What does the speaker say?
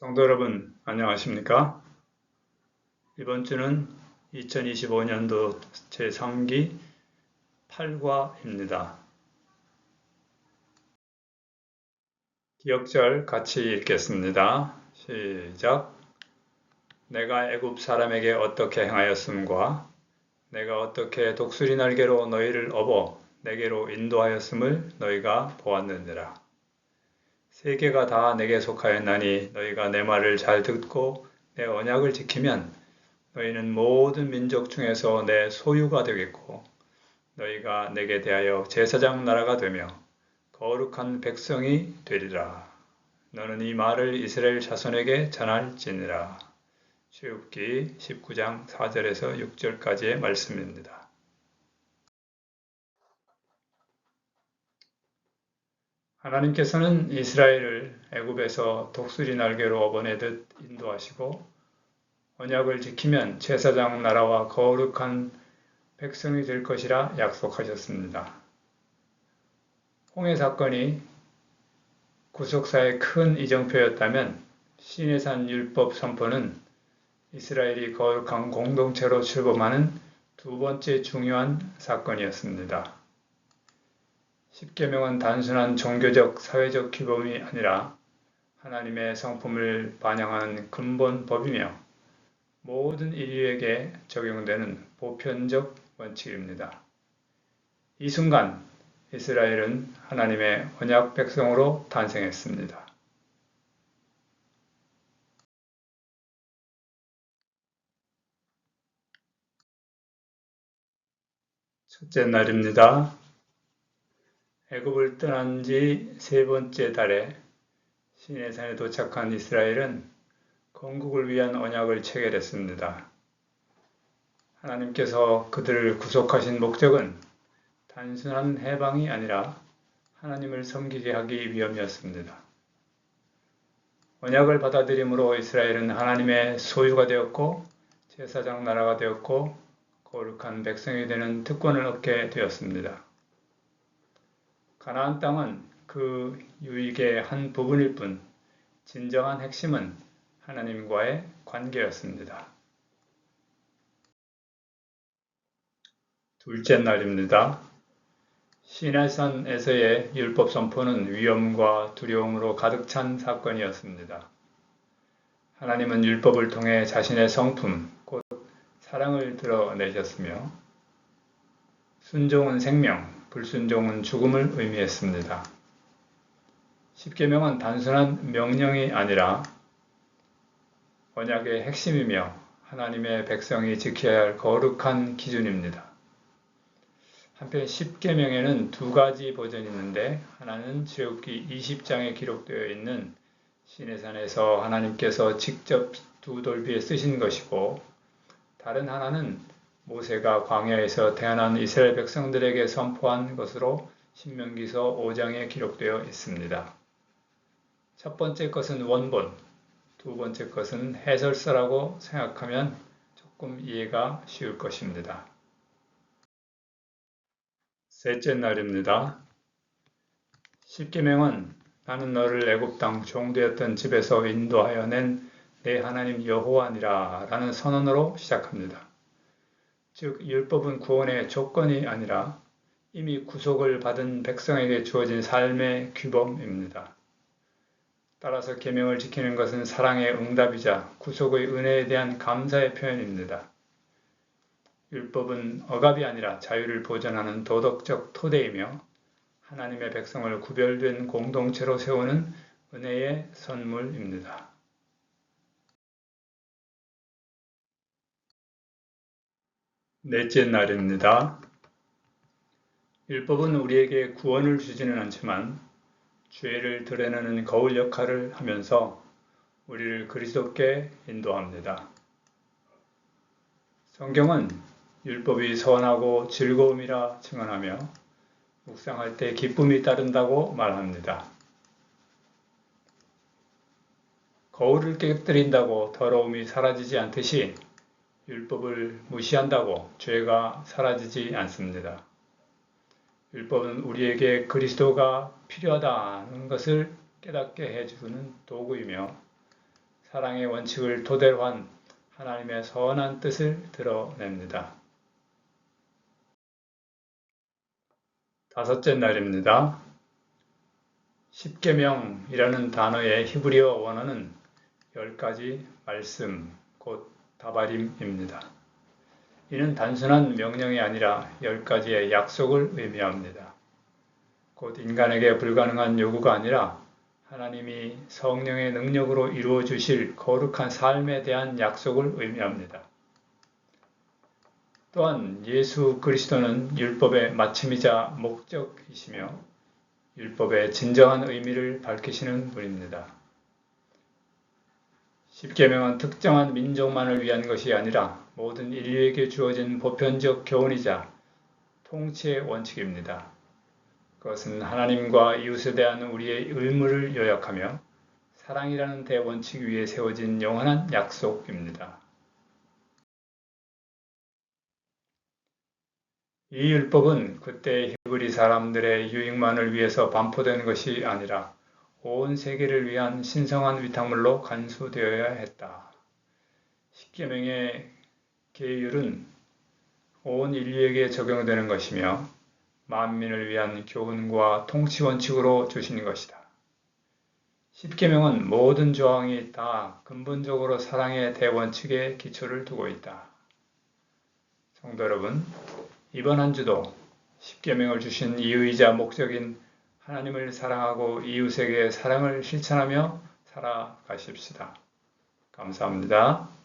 성도 여러분, 안녕하십니까? 이번 주는 2025년도 제3기 8과입니다. 기억절 같이 읽겠습니다. 시작. 내가 애굽 사람에게 어떻게 행하였음과 내가 어떻게 독수리 날개로 너희를 업어 내게로 인도하였음을 너희가 보았느니라. 세계가 다 내게 속하였나니 너희가 내 말을 잘 듣고 내 언약을 지키면 너희는 모든 민족 중에서 내 소유가 되겠고 너희가 내게 대하여 제사장 나라가 되며 거룩한 백성이 되리라. 너는 이 말을 이스라엘 자손에게 전할지니라. 출애굽기 19장 4절에서 6절까지의 말씀입니다. 하나님께서는 이스라엘을 애굽에서 독수리 날개로 업어내듯 인도하시고 언약을 지키면 제사장 나라와 거룩한 백성이 될 것이라 약속하셨습니다. 홍해 사건이 구속사의 큰 이정표였다면 시내산 율법 선포는 이스라엘이 거룩한 공동체로 출범하는 두 번째 중요한 사건이었습니다. 십계명은 단순한 종교적, 사회적 규범이 아니라 하나님의 성품을 반영하는 근본 법이며 모든 인류에게 적용되는 보편적 원칙입니다. 이 순간 이스라엘은 하나님의 언약 백성으로 탄생했습니다. 첫째 날입니다. 애굽을 떠난 지 세 번째 달에 시내산에 도착한 이스라엘은 건국을 위한 언약을 체결했습니다. 하나님께서 그들을 구속하신 목적은 단순한 해방이 아니라 하나님을 섬기게 하기 위함이었습니다. 언약을 받아들임으로 이스라엘은 하나님의 소유가 되었고 제사장 나라가 되었고 거룩한 백성이 되는 특권을 얻게 되었습니다. 가나안 땅은 그 유익의 한 부분일 뿐 진정한 핵심은 하나님과의 관계였습니다. 둘째 날입니다. 시내산에서의 율법 선포는 위험과 두려움으로 가득 찬 사건이었습니다. 하나님은 율법을 통해 자신의 성품, 곧 사랑을 드러내셨으며 순종은 생명, 불순종은 죽음을 의미했습니다. 십계명은 단순한 명령이 아니라 언약의 핵심이며 하나님의 백성이 지켜야 할 거룩한 기준입니다. 한편 십계명에는 두 가지 버전이 있는데 하나는 지옥기 20장에 기록되어 있는 시내산에서 하나님께서 직접 두 돌비에 쓰신 것이고 다른 하나는 모세가 광야에서 태어난 이스라엘 백성들에게 선포한 것으로 신명기서 5장에 기록되어 있습니다. 첫 번째 것은 원본, 두 번째 것은 해설서라고 생각하면 조금 이해가 쉬울 것입니다. 셋째 날입니다. 십계명은 나는 너를 애굽 땅 종되었던 집에서 인도하여 낸 내 하나님 여호와니라 라는 선언으로 시작합니다. 즉 율법은 구원의 조건이 아니라 이미 구속을 받은 백성에게 주어진 삶의 규범입니다. 따라서 계명을 지키는 것은 사랑의 응답이자 구속의 은혜에 대한 감사의 표현입니다. 율법은 억압이 아니라 자유를 보존하는 도덕적 토대이며 하나님의 백성을 구별된 공동체로 세우는 은혜의 선물입니다. 넷째 날입니다. 율법은 우리에게 구원을 주지는 않지만 죄를 드러내는 거울 역할을 하면서 우리를 그리스도께 인도합니다. 성경은 율법이 선하고 즐거움이라 증언하며 묵상할 때 기쁨이 따른다고 말합니다. 거울을 깨뜨린다고 더러움이 사라지지 않듯이 율법을 무시한다고 죄가 사라지지 않습니다. 율법은 우리에게 그리스도가 필요하다는 것을 깨닫게 해주는 도구이며 사랑의 원칙을 토대로 한 하나님의 선한 뜻을 드러냅니다. 다섯째 날입니다. 십계명이라는 단어의 히브리어 원어는 열 가지 말씀, 곧 다바림입니다. 이는 단순한 명령이 아니라 열 가지의 약속을 의미합니다. 곧 인간에게 불가능한 요구가 아니라 하나님이 성령의 능력으로 이루어 주실 거룩한 삶에 대한 약속을 의미합니다. 또한 예수 그리스도는 율법의 마침이자 목적이시며 율법의 진정한 의미를 밝히시는 분입니다. 십계명은 특정한 민족만을 위한 것이 아니라 모든 인류에게 주어진 보편적 교훈이자 통치의 원칙입니다. 그것은 하나님과 이웃에 대한 우리의 의무를 요약하며 사랑이라는 대원칙 위에 세워진 영원한 약속입니다. 이 율법은 그때 히브리 사람들의 유익만을 위해서 반포된 것이 아니라 온 세계를 위한 신성한 위탁물로 간수되어야 했다. 십계명의 계율은 온 인류에게 적용되는 것이며 만민을 위한 교훈과 통치 원칙으로 주시는 것이다. 십계명은 모든 조항이 다 근본적으로 사랑의 대원칙에 기초를 두고 있다. 성도 여러분, 이번 한 주도 십계명을 주신 이유이자 목적인 하나님을 사랑하고 이웃에게 사랑을 실천하며 살아가십시다. 감사합니다.